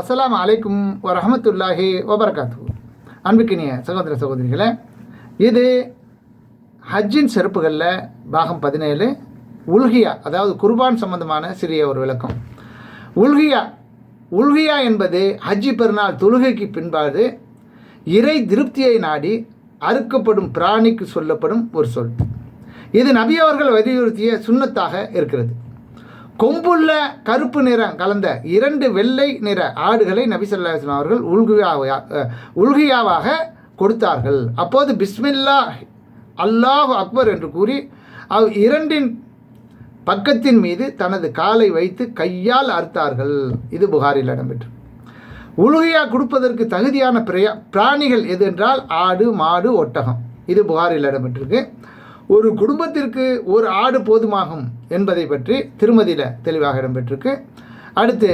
அஸ்லாம் அலைக்கும் வரமத்துல்லாஹி வபரகாத்து அன்புக்கினிய சகோதர சகோதரிகளே இது ஹஜ்ஜின் செருப்புகளில் பாகம் பதினேழு உல்கியா அதாவது குர்பான் சம்பந்தமான சிறிய ஒரு விளக்கம். உல்கியா உல்கியா என்பது ஹஜ்ஜி பெருநாள் தொழுகைக்கு பின்பாடு இறை திருப்தியை நாடி அறுக்கப்படும் பிராணிக்கு சொல்லப்படும் ஒரு சொல். இது நபி அவர்கள் வலியுறுத்திய சுண்ணத்தாக இருக்கிறது. கொம்புள்ள கருப்பு நிறம் கலந்த இரண்டு வெள்ளை நிற ஆடுகளை நபிசல்லாஸ்லாம் அவர்கள் உல்குயாவையா அஹ், உல்கியாவாக கொடுத்தார்கள். அப்போது பிஸ்மில்லா அல்லாஹ் அக்பர் என்று கூறி அவ் இரண்டின் பக்கத்தின் மீது தனது காலை வைத்து கையால் அறுத்தார்கள். இது புகாரில் இடம்பெற்று உலுகையா கொடுப்பதற்கு தகுதியான பிரையா பிராணிகள் எது என்றால் ஆடு மாடு ஒட்டகம். இது புகாரில் இடம்பெற்றிருக்கு. ஒரு குடும்பத்திற்கு ஒரு ஆடு போதுமாகும் என்பதை பற்றி திருமதியில் தெளிவாக இடம்பெற்றிருக்கு. அடுத்து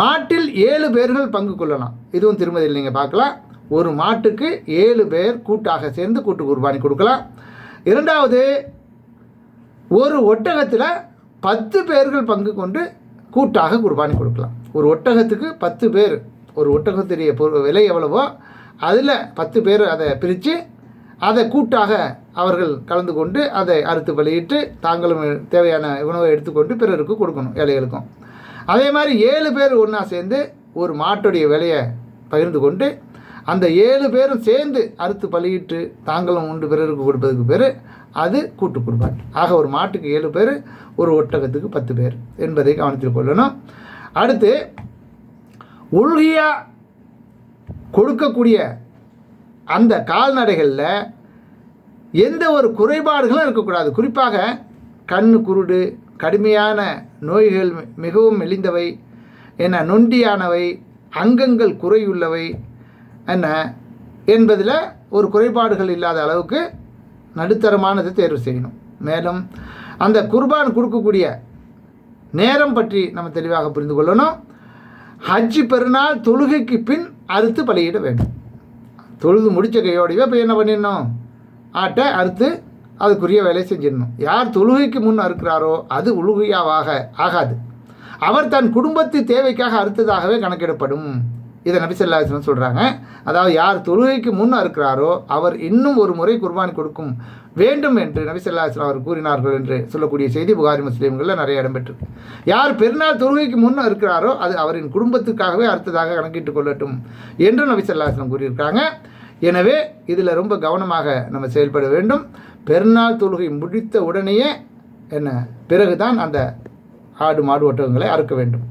மாட்டில் ஏழு பேர்கள் பங்கு கொள்ளலாம். இதுவும் திருமதியில் நீங்கள் பார்க்கலாம். ஒரு மாட்டுக்கு ஏழு பேர் கூட்டாக சேர்ந்து கூட்டு குர்பானி கொடுக்கலாம். இரண்டாவது ஒரு ஒட்டகத்தில் பத்து பேர்கள் பங்கு கொண்டு கூட்டாக குர்பானி கொடுக்கலாம். ஒரு ஒட்டகத்துக்கு பத்து பேர் ஒரு ஒட்டகத்துடைய விலை எவ்வளவோ அதில் பத்து பேர் அதை பிரித்து அதை கூட்டாக அவர்கள் கலந்து கொண்டு அதை அறுத்து பலியிட்டு தாங்களும் தேவையான உணவை எடுத்துக்கொண்டு பிறருக்கு கொடுக்கணும் ஏழைகளுக்கும். அதே மாதிரி ஏழு பேர் ஒன்றா சேர்ந்து ஒரு மாட்டுடைய விலையை பகிர்ந்து கொண்டு அந்த ஏழு பேரும் சேர்ந்து அறுத்து பலியிட்டு தாங்களும் உண்டு பிறருக்கு கொடுப்பதுக்கு பேர் அது கூட்டு கொடுப்பார் ஆக ஒரு மாட்டுக்கு ஏழு பேர் ஒரு ஒட்டகத்துக்கு பத்து பேர் என்பதை கவனத்தில் கொள்ளணும். அடுத்து உள்கியா கொடுக்கக்கூடிய அந்த கால்நடைகளில் எந்த ஒரு குறைபாடுகளும் இருக்கக்கூடாது. குறிப்பாக கண் குருடு கடுமையான நோய்கள் மிகவும் மெலிந்தவை என்ன நொண்டியானவை அங்கங்கள் குறையுள்ளவை என்ன என்பதில் ஒரு குறைபாடுகள் இல்லாத அளவுக்கு நடுத்தரமானது தேர்வு செய்யணும். மேலும் அந்த குர்பான் கொடுக்கக்கூடிய நேரம் பற்றி நம்ம தெளிவாக புரிந்து கொள்ளணும். ஹஜ்ஜி பெருநாள் தொழுகைக்கு பின் அறுத்து பலியிட வேண்டும். தொழுது முடித்த கையோடவே இப்போ என்ன பண்ணிடணும்? ஆட்டை அறுத்து அதுக்குரிய வேலையை செஞ்சிடணும். யார் தொழுகைக்கு முன் அறுக்கிறாரோ அது உழுகையாவாக ஆகாது. அவர் தன் குடும்பத்து தேவைக்காக அறுத்ததாகவே கணக்கிடப்படும். இதை நபிசல்லாஸ்லம் சொல்கிறாங்க அதாவது யார் தொழுகைக்கு முன் அறுக்கிறாரோ அவர் இன்னும் ஒரு முறை குர்பானி கொடுக்கும் வேண்டும் என்று நபிசல்லாஸ்லாம் அவர் கூறினார்கள் என்று சொல்லக்கூடிய செய்தி புகாரி முஸ்லீம்களில் நிறைய இடம்பெற்றிருக்கு. யார் பெருநாள் தொழுகைக்கு முன் இருக்கிறாரோ அது அவரின் குடும்பத்துக்காகவே அறுத்ததாக கணக்கிட்டுக் கொள்ளட்டும் என்று நபிசல்லாஸ்லம் கூறியிருக்காங்க எனவே இதில் ரொம்ப கவனமாக நம்ம செயல்பட வேண்டும். பெருநாள் தொழுகை முடித்த உடனேயே என்ன? பிறகுதான் அந்த ஆடு மாடு ஒட்டகங்களை அறுக்க வேண்டும்.